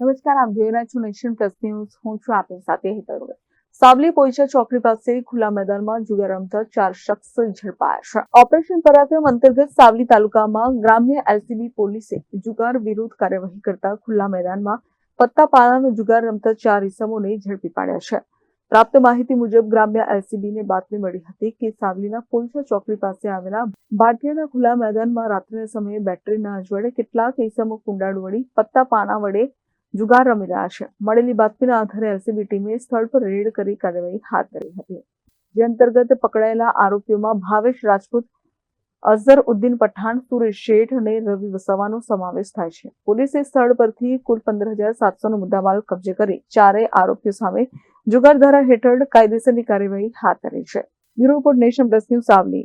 નમસ્કાર, આપ જોઈ રહ્યા છો નેશન પ્લસ ન્યૂઝ. હું છું આપની સાથે હેતર સાવલી પોઈચા ચોકડી પાસે ખુલ્લા મેદાનમાં જુગાર રમતા ચાર શખ્સ ઝડપાયા છે. ઓપરેશન પરાક્રમ અંતર્ગત સાવલી તાલુકામાં ગ્રામ્ય એલસીબી પોલીસે જુગાર વિરુદ્ધ કાર્યવાહી કરતા ખુલ્લા મેદાનમાં પત્તા પાનાનો જુગાર રમતા ચાર ઇસમોને ઝડપી પાડ્યા છે. પ્રાપ્ત માહિતી મુજબ ગ્રામ્ય એલસીબીને બાતમી મળી હતી કે સાવલીના પોઈચા ચોકડી પાસે આવેલા ભાટિયાના ખુલ્લા મેદાનમાં રાત્રિના સમયે બેટરીના અજવાળે કેટલાક ઇસમો કુંડાળ વળી પત્તા પાના વડે જુગાર રમી રહ્યા છે મળેલી બાતમીના આધારે એલસીબી ટીમે સ્થળ પર રેડ કરી કાર્યવાહી હાથ ધરી હતી. જે અંતર્ગત પકડાયેલા આરોપીઓમાં ભાવેશ રાજપૂત, અઝર ઉદ્દીન પઠાણ, સુરેશ શેઠ અને રવિ વસાવાનો સમાવેશ થાય છે. પોલીસે સ્થળ પરથી કુલ પંદર હજાર સાતસોનો મુદ્દામાલ કબજે કરી ચારેય આરોપીઓ સામે જુગાર ધારા હેઠળ કાયદેસરની કાર્યવાહી હાથ ધરી છે. Bureau Nation Plus News Savli.